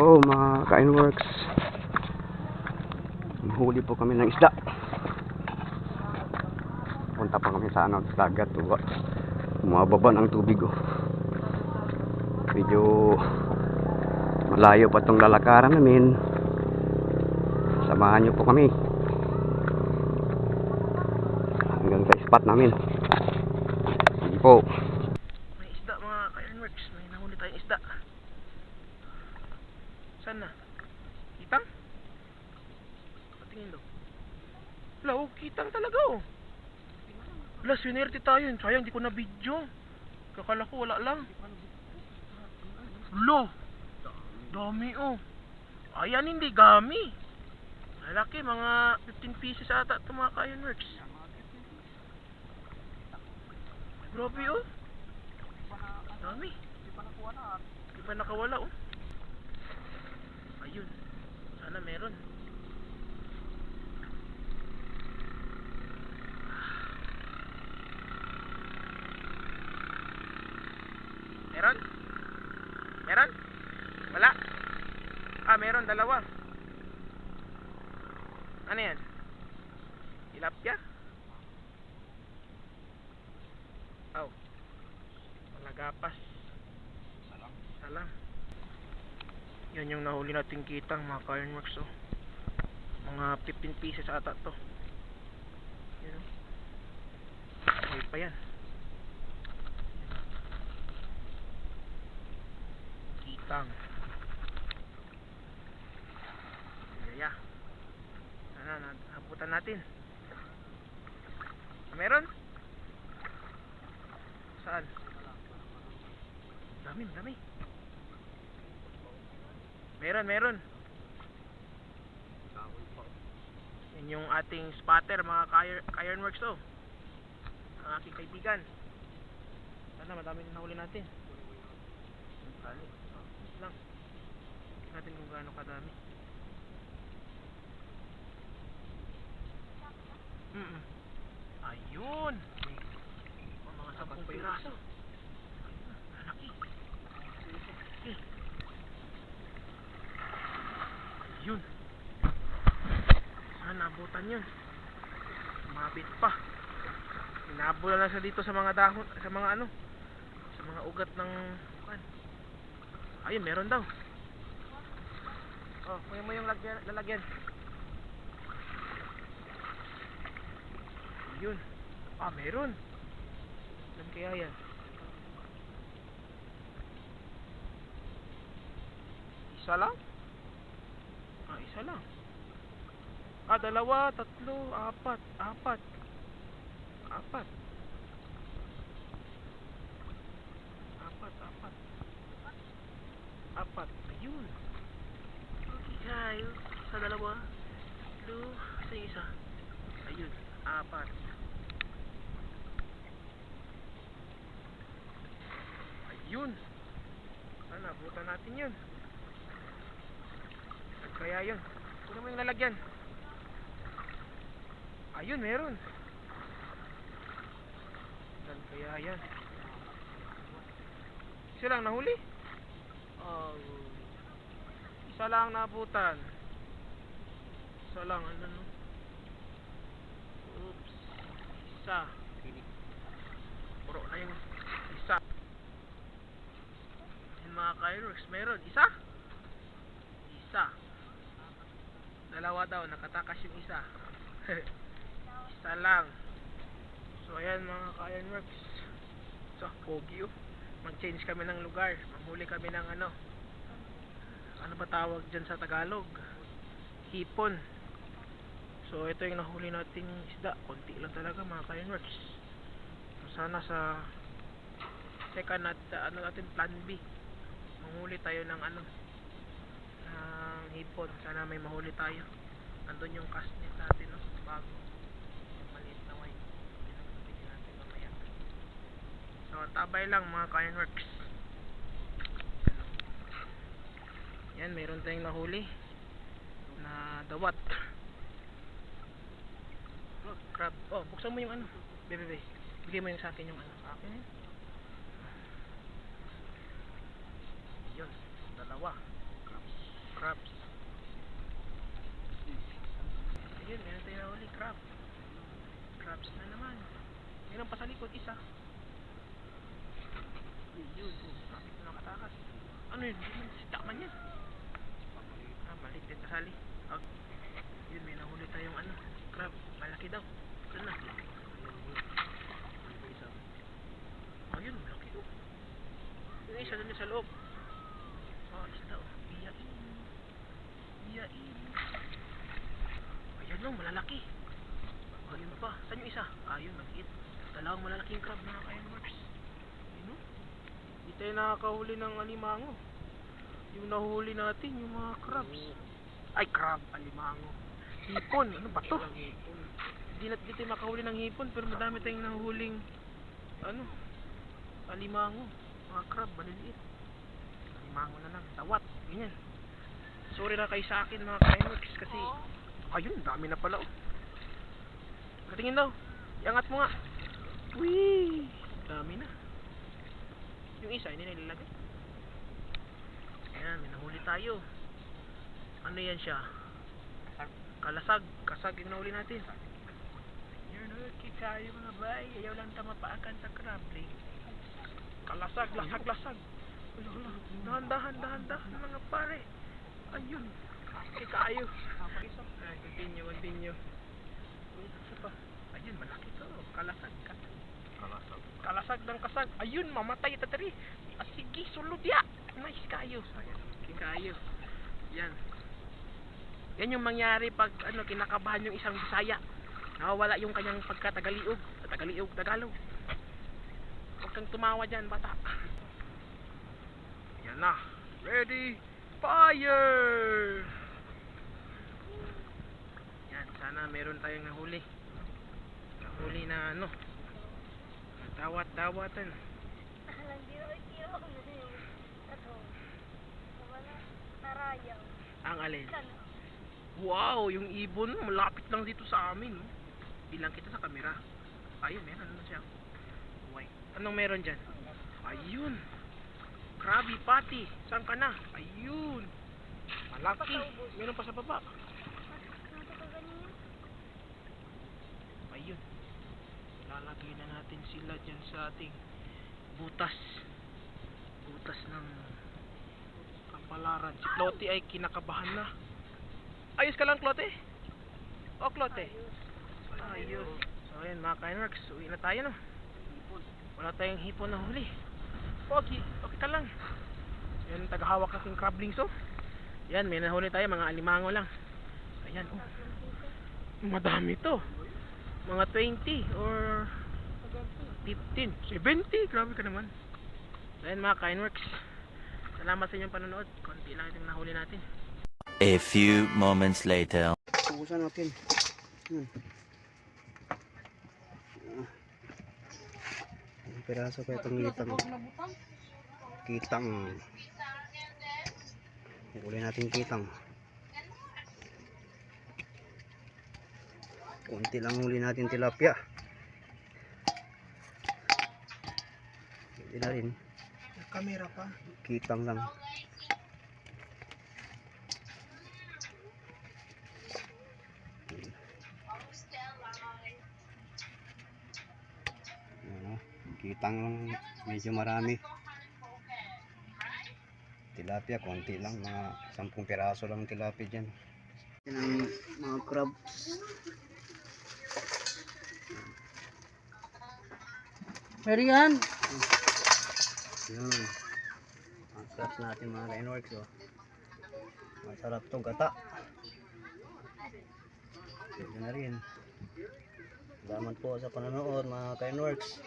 po mga Kainworks. Huli po kami ng isda. Punta pa kami sa ano, dagat. Oh. Umababa ng tubig oh. Medyo malayo pa tong lalakaran namin. Samahan niyo po kami. Hanggang sa spot namin. Sige po. May isda mga ka-ironworks. May nahuli tayong isda. Saan na? Kitang? Patingin daw. Wala, oh, kitang talaga oh. Wala, swinerte tayo. Sayang, di ko na video. Kakala ko wala lang. Lo! Dami oh. Ayan, hindi gami. Malaki, mga 15 pieces ata ito mga ka-ironworks. Grabe oh. Dami. Di pa nakawala oh. Ayun. Sana meron. Meron? Meron? Wala? Ah, meron. Dalawa. Ano yan? Tilapia? Oh. Malagapas. Salang. Salang. Yan yung nahuli nating kitang mga ironworks oh. Mga 15 pieces ata to. Yan oh. Buhay pa yan. Kitang. Yaya. Sana nahabutan natin. Meron? Saan? Dami, dami. Meron, meron. Yan yung ating spotter, mga Ironworks to. Ang aking kaibigan. Sana madami din nahuli natin. Tali. Natin kung gaano kadami. Mm -mm. Ayun. Oh, mga sampung piraso. Malaki. Eh. Yun. Sana abutan yun. Mabit pa. Inabula na siya dito sa mga dahon, sa mga ano, sa mga ugat ng. Ayun, meron daw. Oh, kuya mo yung lagyan, lalagyan. Yun. Ah, meron. Saan kaya yan? Isa lang? Ah, isa lang. Ah, dalawa, tatlo, apat, apat. Apat. Apat, apat. Apat. Ayun. Ayun. Sa dalawa. Tatlo. Sa isa. Ayun. Apat. Ayun. Sana, butan natin yun. Saan Kaya yun. Kunin mo yung lalagyan. Ayun, meron. Saan kaya yan? Isa lang nahuli? Oh. Isa lang nabutan. Isa lang, ano no? Oops. Isa. Puro na yung isa. Yung mga Kyrox, meron. Isa? Isa. Dalawa daw, nakatakas yung isa. isa lang. So ayan mga ka-ironworks. So, pogi oh. Mag-change kami ng lugar. Manghuli kami ng ano. Ano ba tawag dyan sa Tagalog? Hipon. So ito yung nahuli nating isda. Konti lang talaga mga ka-ironworks. So, sana sa second at uh, ano natin plan B. Manghuli tayo ng ano ng hipon. Sana may mahuli tayo. Andun yung cast net natin no? bago. Yung maliit na. Pinagpapigil natin mamaya. So tabay lang mga Ironworks. Yan, meron tayong nahuli na dawat. Oh, crab. Oh, buksan mo yung ano. Bebe, bebe. Bigay mo yung sa akin yung ano. Akin yun. Yun, dalawa. Crabs. crabs. Ayun, meron tayo nahuli, crab. Crabs na naman. Meron pa sa likod, isa. Yun, bakit na nakatakas? Ano yun? Hindi man sita man yan. Ah, maliit din kasali. Ah, yun, may nahuli tayong ano, crab. Malaki daw. Saan na? Ayun, malaki oh. Yung isa dun sa loob. Oh, isda oh. Biyain. Biyain. Ayan oh, malalaki. Ayun pa. Saan yung isa? Ayun, maliit. Dalawang malalaking crab mga ka-enworks. Ayun oh. Hindi tayo nakakahuli ng alimango. Yung nahuli natin, yung mga crabs. Ay, crab, alimango. Hipon, ano ba to? Hindi na di tayo makahuli ng hipon, pero madami tayong nahuling, ano, alimango. Mga crab, maliliit. Alimango na lang, tawat, ganyan. Sorry na kayo sa akin mga ka-enworks kasi, ayun, dami na pala oh. Katingin daw, iangat mo nga. Wee! Dami na. Yung isa, hindi na ilalagay. Ayan, may nahuli tayo. Ano yan siya? Kalasag. Kasag yung nahuli natin. Yun, okay tayo mga bay. Ayaw lang tamapaakan sa krabling. Kalasag, lasag, lasag. Ulo, ulo. Dahan, dahan, dahan, dahan mga pare. Ayun. Okay kayo. Ay, continue, continue. Isa pa. Ayun, malaki to. Kalasag, kalasag. Kalasag. Kalasag ng kasag. Ayun, mamatay tatari. Ah, sige, sulod ya. Nice kayo. Okay kayo. Yan. Yan yung mangyari pag ano kinakabahan yung isang Bisaya. Nawawala yung kanyang pagkatagaliog. Tagaliog, Tagalog. Huwag kang tumawa dyan, bata. Yan na. Ready? Fire! Yan, sana meron tayong nahuli. Nahuli na ano. Dawat-dawatan. Ang alin? Wow, yung ibon malapit lang dito sa amin. No? Bilang kita sa kamera. Ayun, meron na siya. Why? Anong meron dyan? Ayun. Krabby Patty. Saan ka na? Ayun. Malaki. Meron pa sa baba. Ayun. Lalagay na natin sila dyan sa ating butas. Butas ng kapalaran. Si Clote ay kinakabahan na. Ayos ka lang, Clote? O, Clote? Ayos. So, ayan, mga Kineworks. Uwi na tayo, no? Wala tayong hipon na huli. Okay, okay ka lang. Yan, tagahawak nating crablings, oh. Yan, may nahuli tayo, mga alimango lang. Ayan, oh. Madami to. Mga 20 or 15, 70. Grabe ka naman. Ayan, mga Kineworks. Salamat sa inyong panonood. Konti lang itong nahuli natin. A few moments later. Ubusan natin. Yan. Ah. Ang piraso pa itong kitang. Kitang. Huli natin kitang. Kunti lang huli natin tilapia. Hindi na rin. Kamera pa. Kitang lang. Ano, kitang lang medyo marami. Tilapia, konti lang. Mga 10 piraso lang tilapia dyan. Yan ang mga crabs. Merian! Yun. Ang sarap natin mga kainworks oh. Masarap tong gata. Pwede na rin. Salamat po sa panonood mga kainworks.